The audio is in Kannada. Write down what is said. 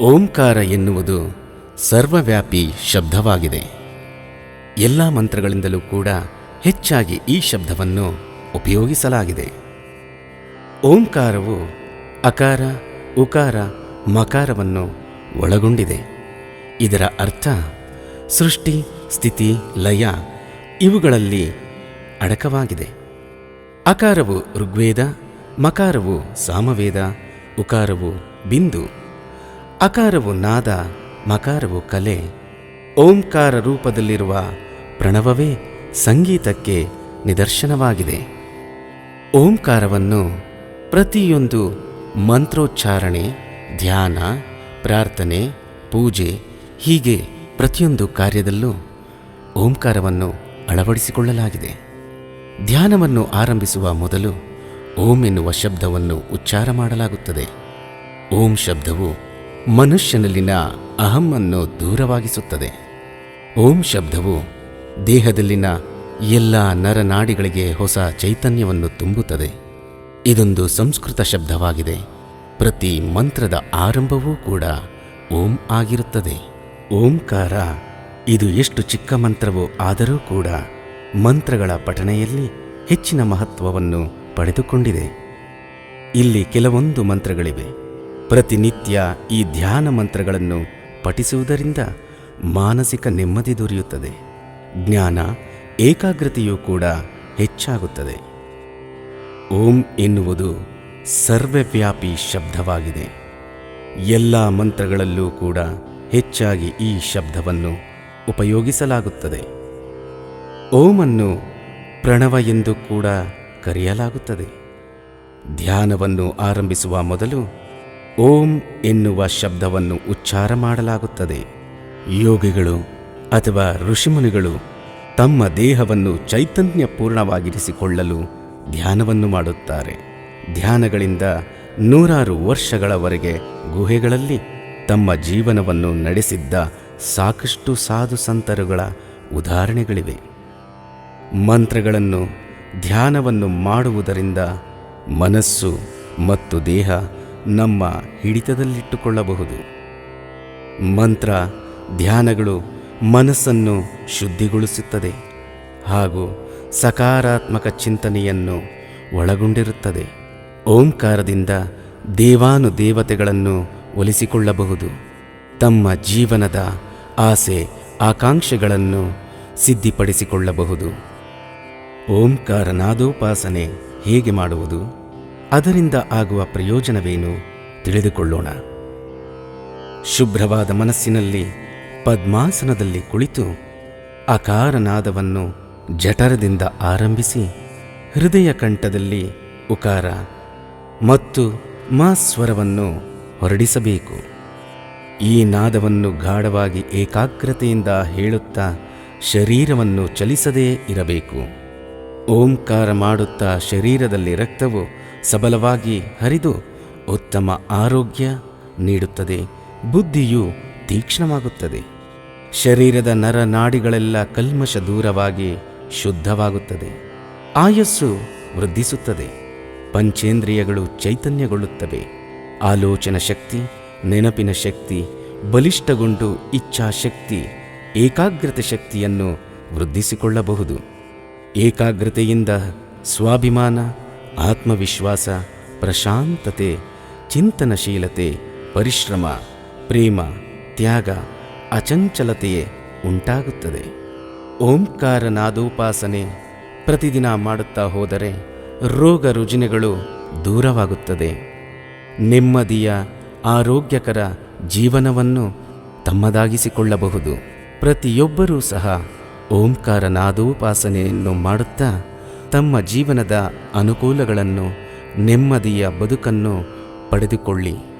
ಓಂಕಾರ ಎನ್ನುವುದು ಸರ್ವವ್ಯಾಪಿ ಶಬ್ದವಾಗಿದೆ. ಎಲ್ಲ ಮಂತ್ರಗಳಿಂದಲೂ ಕೂಡ ಹೆಚ್ಚಾಗಿ ಈ ಶಬ್ದವನ್ನು ಉಪಯೋಗಿಸಲಾಗಿದೆ. ಓಂಕಾರವು ಅಕಾರ, ಉಕಾರ, ಮಕಾರವನ್ನು ಒಳಗೊಂಡಿದೆ. ಇದರ ಅರ್ಥ ಸೃಷ್ಟಿ, ಸ್ಥಿತಿ, ಲಯ ಇವುಗಳಲ್ಲಿ ಅಡಕವಾಗಿದೆ. ಅಕಾರವು ಋಗ್ವೇದ, ಮಕಾರವು ಸಾಮವೇದ, ಉಕಾರವು ಬಿಂದು ಅಕಾರವು ನಾದ, ಮಕಾರವು ಕಲೆ, ಓಂಕಾರ ರೂಪದಲ್ಲಿರುವ ಪ್ರಣವವೇ ಸಂಗೀತಕ್ಕೆ ನಿದರ್ಶನವಾಗಿದೆ. ಓಂಕಾರವನ್ನು ಪ್ರತಿಯೊಂದು ಮಂತ್ರೋಚ್ಚಾರಣೆ, ಧ್ಯಾನ, ಪ್ರಾರ್ಥನೆ, ಪೂಜೆ, ಹೀಗೆ ಪ್ರತಿಯೊಂದು ಕಾರ್ಯದಲ್ಲೂ ಓಂಕಾರವನ್ನು ಅಳವಡಿಸಿಕೊಳ್ಳಲಾಗಿದೆ. ಧ್ಯಾನವನ್ನು ಆರಂಭಿಸುವ ಮೊದಲು ಓಂ ಎನ್ನುವ ಶಬ್ದವನ್ನು ಉಚ್ಚಾರ ಮಾಡಲಾಗುತ್ತದೆ. ಓಂ ಶಬ್ದವು ಮನುಷ್ಯನಲ್ಲಿನ ಅಹಮ್ಮನ್ನು ದೂರವಾಗಿಸುತ್ತದೆ. ಓಂ ಶಬ್ದವು ದೇಹದಲ್ಲಿನ ಎಲ್ಲ ನರನಾಡಿಗಳಿಗೆ ಹೊಸ ಚೈತನ್ಯವನ್ನು ತುಂಬುತ್ತದೆ. ಇದೊಂದು ಸಂಸ್ಕೃತ ಶಬ್ದವಾಗಿದೆ. ಪ್ರತಿ ಮಂತ್ರದ ಆರಂಭವೂ ಕೂಡ ಓಂ ಆಗಿರುತ್ತದೆ. ಓಂಕಾರ, ಇದು ಎಷ್ಟು ಚಿಕ್ಕ ಮಂತ್ರವೋ ಆದರೂ ಕೂಡ ಮಂತ್ರಗಳ ಪಠಣೆಯಲ್ಲಿ ಹೆಚ್ಚಿನ ಮಹತ್ವವನ್ನು ಪಡೆದುಕೊಂಡಿದೆ. ಇಲ್ಲಿ ಕೆಲವೊಂದು ಮಂತ್ರಗಳಿವೆ. ಪ್ರತಿನಿತ್ಯ ಈ ಧ್ಯಾನ ಮಂತ್ರಗಳನ್ನು ಪಠಿಸುವುದರಿಂದ ಮಾನಸಿಕ ನೆಮ್ಮದಿ ದೊರೆಯುತ್ತದೆ. ಜ್ಞಾನ, ಏಕಾಗ್ರತೆಯೂ ಕೂಡ ಹೆಚ್ಚಾಗುತ್ತದೆ. ಓಂ ಎನ್ನುವುದು ಸರ್ವವ್ಯಾಪಿ ಶಬ್ದವಾಗಿದೆ. ಎಲ್ಲ ಮಂತ್ರಗಳಲ್ಲೂ ಕೂಡ ಹೆಚ್ಚಾಗಿ ಈ ಶಬ್ದವನ್ನು ಉಪಯೋಗಿಸಲಾಗುತ್ತದೆ. ಓಮನ್ನು ಪ್ರಣವ ಎಂದು ಕೂಡ ಕರೆಯಲಾಗುತ್ತದೆ. ಧ್ಯಾನವನ್ನು ಆರಂಭಿಸುವ ಮೊದಲು ಓಂ ಎನ್ನುವ ಶಬ್ದವನ್ನು ಉಚ್ಚಾರ ಮಾಡಲಾಗುತ್ತದೆ. ಯೋಗಿಗಳು ಅಥವಾ ಋಷಿಮುನಿಗಳು ತಮ್ಮ ದೇಹವನ್ನು ಚೈತನ್ಯಪೂರ್ಣವಾಗಿರಿಸಿಕೊಳ್ಳಲು ಧ್ಯಾನವನ್ನು ಮಾಡುತ್ತಾರೆ. ಧ್ಯಾನಗಳಿಂದ ನೂರಾರು ವರ್ಷಗಳವರೆಗೆ ಗುಹೆಗಳಲ್ಲಿ ತಮ್ಮ ಜೀವನವನ್ನು ನಡೆಸಿದ್ದ ಸಾಕಷ್ಟು ಸಾಧು ಸಂತರುಗಳ ಉದಾಹರಣೆಗಳಿವೆ. ಮಂತ್ರಗಳನ್ನು ಧ್ಯಾನವನ್ನು ಮಾಡುವುದರಿಂದ ಮನಸ್ಸು ಮತ್ತು ದೇಹ ನಮ್ಮ ಹಿಡಿತದಲ್ಲಿಟ್ಟುಕೊಳ್ಳಬಹುದು. ಮಂತ್ರ, ಧ್ಯಾನಗಳು ಮನಸ್ಸನ್ನು ಶುದ್ಧಿಗೊಳಿಸುತ್ತದೆ ಹಾಗೂ ಸಕಾರಾತ್ಮಕ ಚಿಂತನೆಯನ್ನು ಒಳಗೊಂಡಿರುತ್ತದೆ. ಓಂಕಾರದಿಂದ ದೇವಾನುದೇವತೆಗಳನ್ನು ಒಲಿಸಿಕೊಳ್ಳಬಹುದು. ತಮ್ಮ ಜೀವನದ ಆಸೆ ಆಕಾಂಕ್ಷೆಗಳನ್ನು ಸಿದ್ಧಿಪಡಿಸಿಕೊಳ್ಳಬಹುದು. ಓಂಕಾರನಾದೋಪಾಸನೆ ಹೇಗೆ ಮಾಡುವುದು? ಅದರಿಂದ ಆಗುವ ಪ್ರಯೋಜನವೇನು ತಿಳಿದುಕೊಳ್ಳೋಣ. ಶುಭ್ರವಾದ ಮನಸ್ಸಿನಲ್ಲಿ ಪದ್ಮಾಸನದಲ್ಲಿ ಕುಳಿತು ಅಕಾರನಾದವನ್ನು ಜಠರದಿಂದ ಆರಂಭಿಸಿ ಹೃದಯ ಕಂಠದಲ್ಲಿ ಉಕಾರ ಮತ್ತು ಮಾ ಸ್ವರವನ್ನು ಹೊರಡಿಸಬೇಕು. ಈ ನಾದವನ್ನು ಗಾಢವಾಗಿ ಏಕಾಗ್ರತೆಯಿಂದ ಹೇಳುತ್ತಾ ಶರೀರವನ್ನು ಚಲಿಸದೇ ಇರಬೇಕು. ಓಂಕಾರ ಮಾಡುತ್ತಾ ಶರೀರದಲ್ಲಿ ರಕ್ತವು ಸಬಲವಾಗಿ ಹರಿದು ಉತ್ತಮ ಆರೋಗ್ಯ ನೀಡುತ್ತದೆ. ಬುದ್ಧಿಯು ತೀಕ್ಷ್ಣವಾಗುತ್ತದೆ. ಶರೀರದ ನರನಾಡಿಗಳೆಲ್ಲ ಕಲ್ಮಶ ದೂರವಾಗಿ ಶುದ್ಧವಾಗುತ್ತದೆ. ಆಯಸ್ಸು ವೃದ್ಧಿಸುತ್ತದೆ. ಪಂಚೇಂದ್ರಿಯಗಳು ಚೈತನ್ಯಗೊಳ್ಳುತ್ತವೆ. ಆಲೋಚನ ಶಕ್ತಿ, ನೆನಪಿನ ಶಕ್ತಿ, ಬಲಿಷ್ಠಗೊಂಡು ಇಚ್ಛಾಶಕ್ತಿ, ಏಕಾಗ್ರತೆ ಶಕ್ತಿಯನ್ನು ವೃದ್ಧಿಸಿಕೊಳ್ಳಬಹುದು. ಏಕಾಗ್ರತೆಯಿಂದ ಸ್ವಾಭಿಮಾನ ಆತ್ಮವಿಶ್ವಾಸ, ಪ್ರಶಾಂತತೆ, ಚಿಂತನಶೀಲತೆ, ಪರಿಶ್ರಮ, ಪ್ರೇಮ, ತ್ಯಾಗ, ಅಚಂಚಲತೆಯೇ ಉಂಟಾಗುತ್ತದೆ. ಓಂಕಾರ ನಾದೋಪಾಸನೆ ಪ್ರತಿದಿನ ಮಾಡುತ್ತಾ ಹೋದರೆ ರೋಗ ರುಜಿನಗಳು ದೂರವಾಗುತ್ತದೆ. ನೆಮ್ಮದಿಯ, ಆರೋಗ್ಯಕರ ಜೀವನವನ್ನು ತಮ್ಮದಾಗಿಸಿಕೊಳ್ಳಬಹುದು. ಪ್ರತಿಯೊಬ್ಬರೂ ಸಹ ಓಂಕಾರ ನಾದೋಪಾಸನೆಯನ್ನು ಮಾಡುತ್ತಾ ತಮ್ಮ ಜೀವನದ ಅನುಕೂಲಗಳನ್ನು ನೆಮ್ಮದಿಯ ಬದುಕನ್ನು ಪಡೆದುಕೊಳ್ಳಿ.